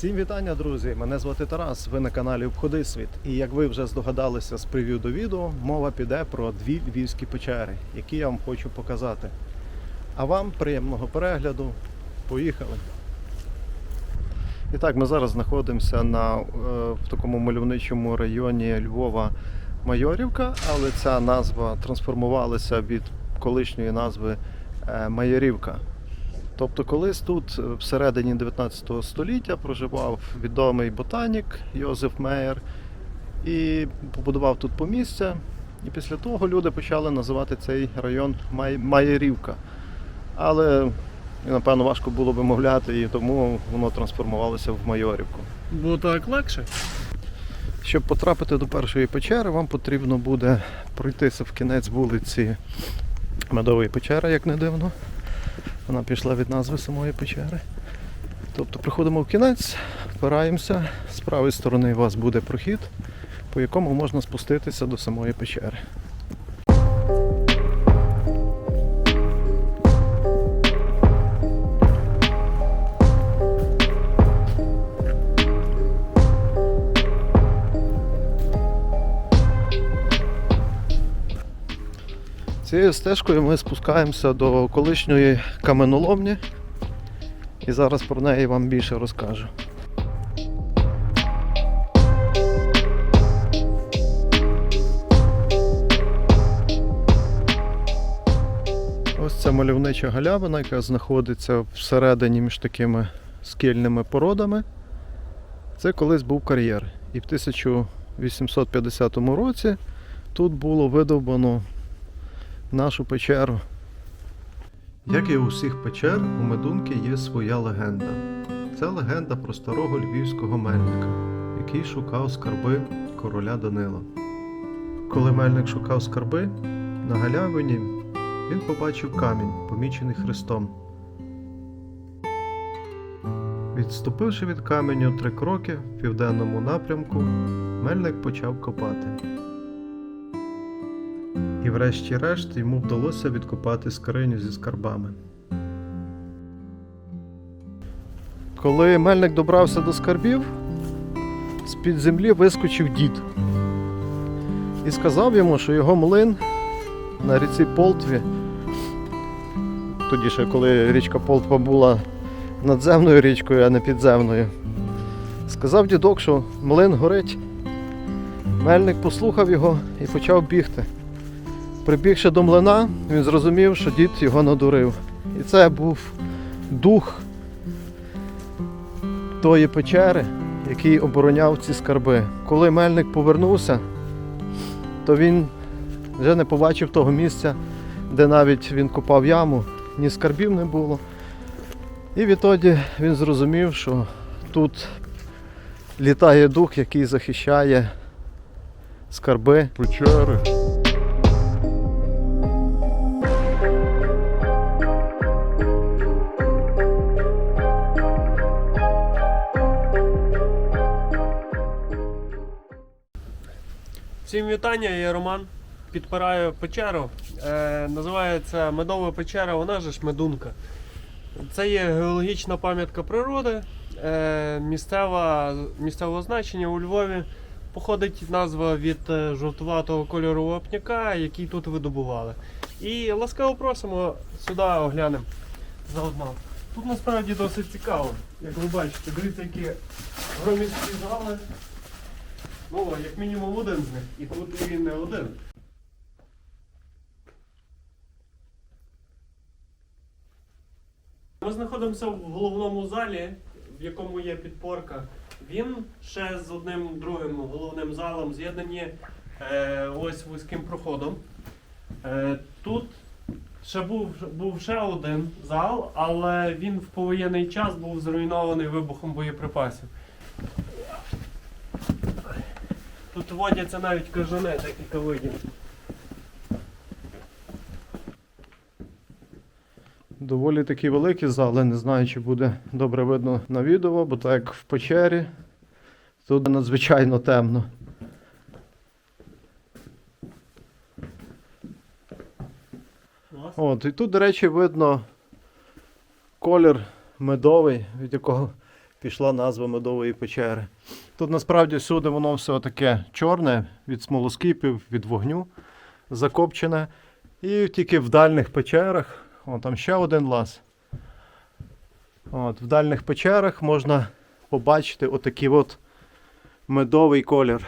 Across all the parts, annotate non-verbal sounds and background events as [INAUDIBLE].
Всім вітання, друзі! Мене звати Тарас. Ви на каналі Обходи світ. І як ви вже здогадалися з прев'ю до відео, мова піде про дві львівські печери, які я вам хочу показати. А вам приємного перегляду. Поїхали! І так, ми зараз знаходимося на, е, в такому мальовничому районі Львова Майорівка, але ця назва трансформувалася від колишньої назви е, Майорівка. Тобто колись тут е, всередині 19 століття проживав відомий ботанік Йозеф Мейер і побудував тут помістя. І після того люди почали називати цей район Май... Маєрівка. Але напевно важко було вимовляти, і тому воно трансформувалося в Майорівку. Бо так легше. Щоб потрапити до першої печери, вам потрібно буде пройтися в кінець вулиці Медової печери, як не дивно. Вона пішла від назви самої печери. Тобто приходимо в кінець, впираємося, з правої сторони у вас буде прохід, по якому можна спуститися до самої печери. Цією стежкою ми спускаємося до колишньої каменоломні. І зараз про неї вам більше розкажу. Ось ця мальовнича галявина, яка знаходиться всередині між такими скельними породами. Це колись був кар'єр. І в 1850 році тут було видовбано нашу печеру. Як і у всіх печер, у Медунки є своя легенда. Це легенда про старого львівського мельника, який шукав скарби короля Данила. Коли мельник шукав скарби, на галявині він побачив камінь, помічений хрестом. Відступивши від каменю три кроки в південному напрямку, мельник почав копати. І врешті-решт йому вдалося відкопати скриню зі скарбами. Коли мельник добрався до скарбів, з-під землі вискочив дід і сказав йому, що його млин на ріці Полтві, тоді ще коли річка Полтва була надземною річкою, а не підземною, сказав дідок, що млин горить. Мельник послухав його і почав бігти. Прибігши до млина, він зрозумів, що дід його надурив. І це був дух тої печери, який обороняв ці скарби. Коли мельник повернувся, то він вже не побачив того місця, де навіть він копав яму, ні скарбів не було. І відтоді він зрозумів, що тут літає дух, який захищає скарби печери. Вітання, я Роман. Підпираю печеру. Е, називається Медова печера, вона же ж медунка. Це є геологічна пам'ятка природи. Е, місцева, місцевого значення у Львові. Походить назва від е, жовтуватого кольору вапняка, який тут видобували. І ласкаво просимо сюди оглянемо заодно. Тут насправді досить цікаво. Як ви бачите, дивіться, які громісткі зали. Ну, як мінімум один з них. І тут він не один. Ми знаходимося в головному залі, в якому є підпорка. Він ще з одним другим головним залом з'єднані е, ось вузьким проходом. Е, тут ще був, був ще один зал, але він в повоєнний час був зруйнований вибухом боєприпасів. Тут водяться навіть кажани, декілька видів. Доволі такі великі зали, не знаю, чи буде добре видно на відео, бо так як в печері, тут надзвичайно темно. От, і тут, до речі, видно колір медовий, від якого пішла назва медової печери. Тут насправді всюди воно все таке чорне від смолоскипів, від вогню закопчене. І тільки в дальних печерах, о, там ще один лаз. От, в дальних печерах можна побачити отакий от медовий колір.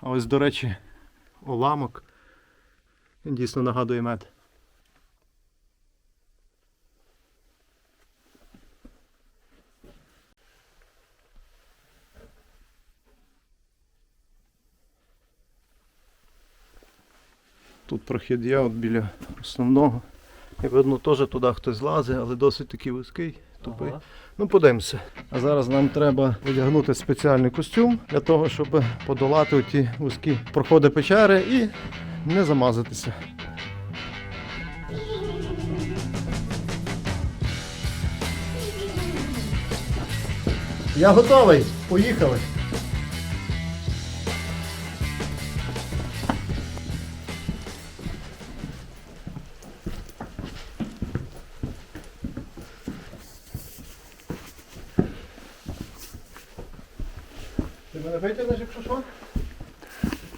А ось, до речі, уламок. Він дійсно нагадує мед. Тут прохід є от біля основного. І видно, теж туди хтось злазить, але досить такий вузький, тупий. Ага. Ну, подивимося. А зараз нам треба одягнути спеціальний костюм для того, щоб подолати ті вузькі проходи печери і не замазатися. Я готовий. Поїхали. Мене витягнеш, якщо що?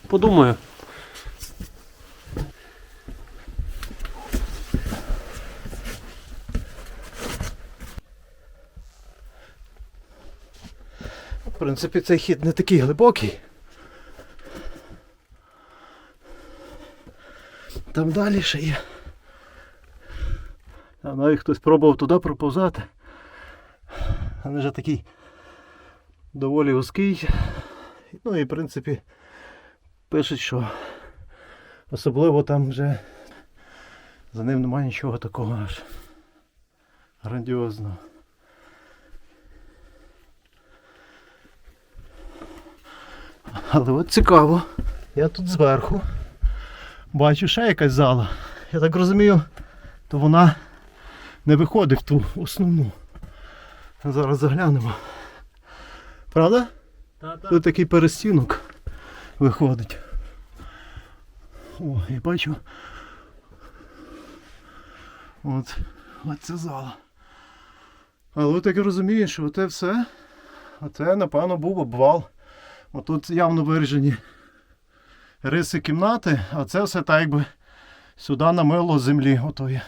Подумаю. В принципі, цей хід не такий глибокий. Там далі ще є. Там навіть хтось пробував туди проповзати. Він вже такий доволі вузький. Ну і в принципі пишуть, що особливо там вже за ним немає нічого такого аж грандіозного. Але от цікаво. Я тут зверху бачу ще якась зала. Я так розумію, то вона не виходить в ту основну. Зараз заглянемо. Правда? Тут такий перестінок виходить. О, і бачу. От, от це зала. Але от як я розумію, що оте все, оце, напевно, був обвал. Отут явно виражені риси кімнати, а це все так якби сюди намило землі отої.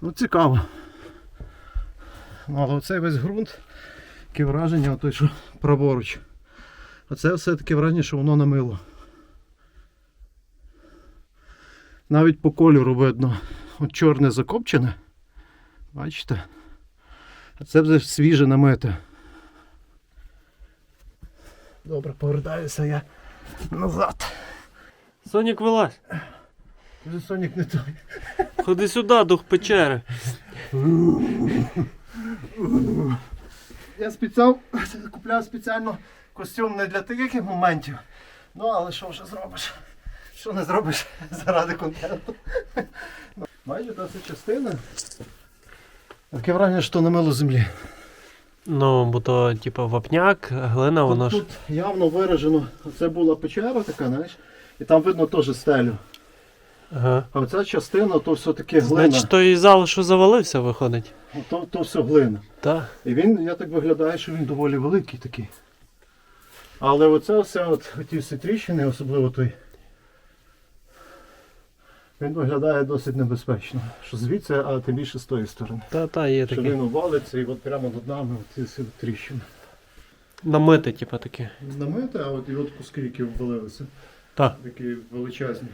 Ну, цікаво. Ну, але оцей весь ґрунт, таке враження, той, що праворуч. А це все таке враження, що воно намило. Навіть по кольору видно. От чорне закопчене. Бачите? А це вже свіже намите. Добре, повертаюся я назад. Сонік вилазь. Вже Сонік не той. Ходи сюди, дух печери. [LAUGHS] Я спеціал купляв спеціально костюм не для таких моментів. Ну, але що вже зробиш? Що не зробиш [LAUGHS] заради контенту? Майже та ця частина. Таке враження, що не мило землі. Ну, бо то, типа, вапняк, глина, Тут, ж. тут явно виражено, це була печера така, знаєш, і там видно теж стелю. Ага. А оця частина то все таки глина. Значить, той зал, що завалився, виходить. То, то все глина. Так. І він, я так виглядає, що він доволі великий такий. Але оце все, от, ті всі тріщини, особливо той. Він виглядає досить небезпечно. Що звідси, а тим більше з тої сторони. Та, та, є Що він обвалиться і от прямо над нами ці всі тріщини. Намити, типа, таке. Намите, а от і от куски, які обвалилися. Так. Такі величезні.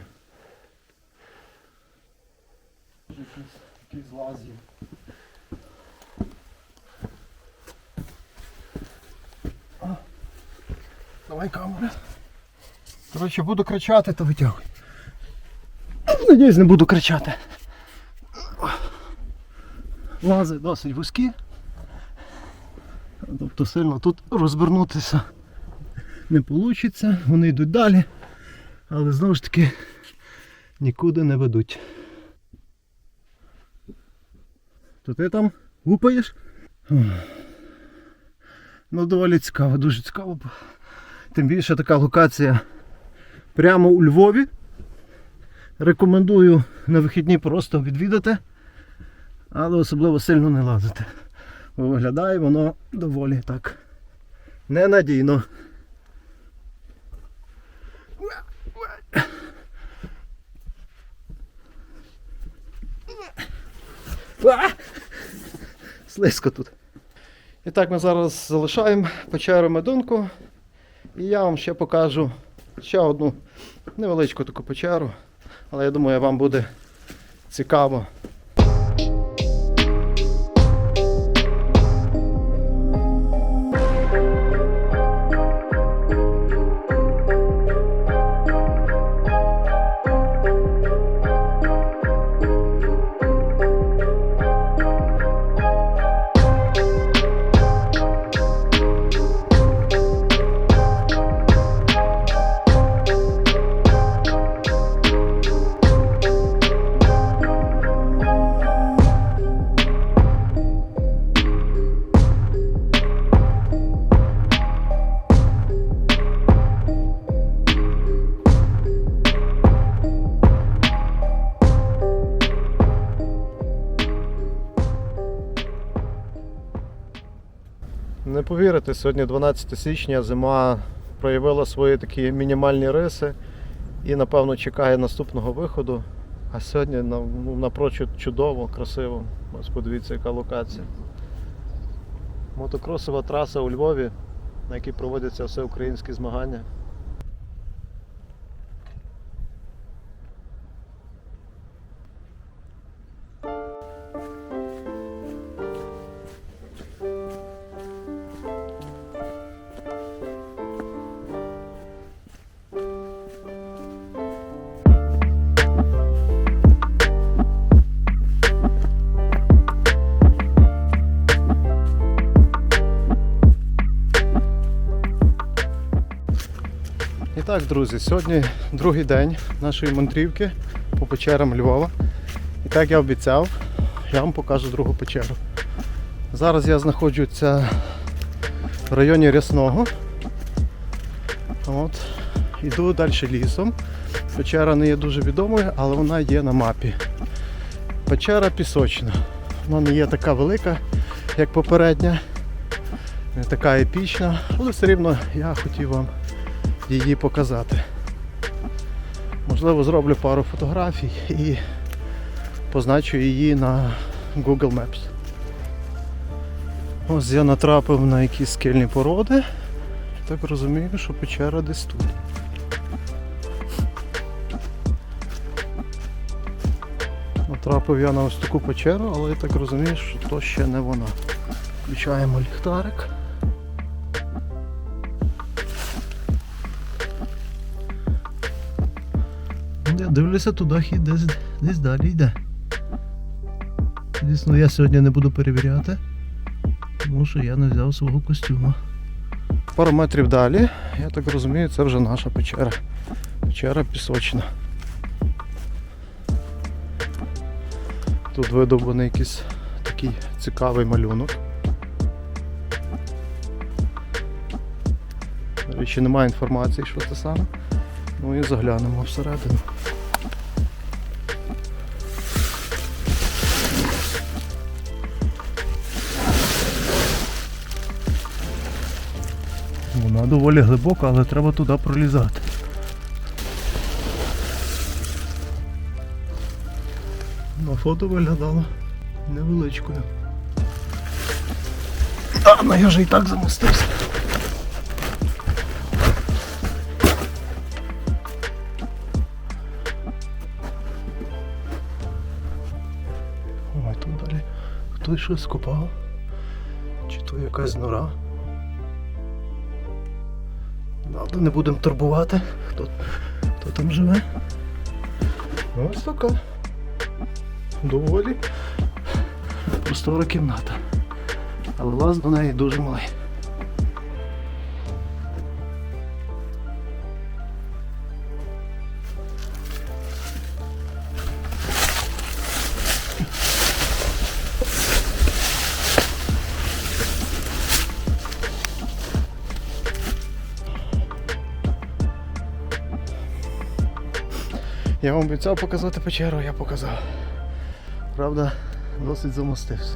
Такий злаз є. Давай камеру. Коротше, буду кричати, то витягуй. Надіюсь, не буду кричати. Лази досить вузькі. Тобто сильно тут розвернутися не вийде, вони йдуть далі, але знову ж таки нікуди не ведуть. То ти там гупаєш? Ну, доволі цікаво, дуже цікаво. Тим більше така локація прямо у Львові. Рекомендую на вихідні просто відвідати. Але особливо сильно не лазити. Виглядає воно доволі так ненадійно. А! Слизько тут. І так ми зараз залишаємо печеру медунку. І я вам ще покажу ще одну невеличку таку печеру. Але я думаю, вам буде цікаво. Не повірите, сьогодні 12 січня зима проявила свої такі мінімальні риси і напевно чекає наступного виходу. А сьогодні ну, напрочуд чудово, красиво. Ось подивіться, яка локація. Мотокросова траса у Львові, на якій проводяться всеукраїнські змагання. Так, друзі, сьогодні другий день нашої мандрівки по печерам Львова. І так я обіцяв, я вам покажу другу печеру. Зараз я знаходжуся в районі Рясного. От. Іду далі лісом. Печера не є дуже відомою, але вона є на мапі. Печера пісочна. Вона не є така велика, як попередня, не така епічна, але все рівно я хотів вам її показати. Можливо, зроблю пару фотографій і позначу її на Google Maps. Ось я натрапив на якісь скельні породи. Так розумію, що печера десь тут. Натрапив я на ось таку печеру, але я так розумію, що то ще не вона. Включаємо ліхтарик. Дивлюся, туди хід десь, десь далі йде. Звісно, я сьогодні не буду перевіряти, тому що я не взяв свого костюма. Пару метрів далі, я так розумію, це вже наша печера. Печера пісочна. Тут видобаний якийсь такий цікавий малюнок. До речі, немає інформації, що це саме. Ну і заглянемо всередину. Вона доволі глибока, але треба туди пролізати. На фото виглядало невеличкою. А, ну я вже і так замостився. Ой, тут далі хтось щось копав. Чи то якась нора. Правда, не будемо турбувати, хто, хто там живе. Ось така. Доволі простора кімната. Але лаз до неї дуже малий. Я вам обіцяв показати печеру, я показав. Правда, досить замостився.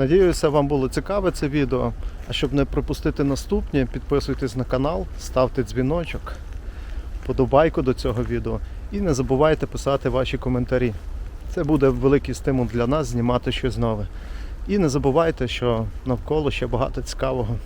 Надіюся, вам було цікаве це відео. А щоб не пропустити наступні, підписуйтесь на канал, ставте дзвіночок, подобайку до цього відео і не забувайте писати ваші коментарі. Це буде великий стимул для нас знімати щось нове. І не забувайте, що навколо ще багато цікавого.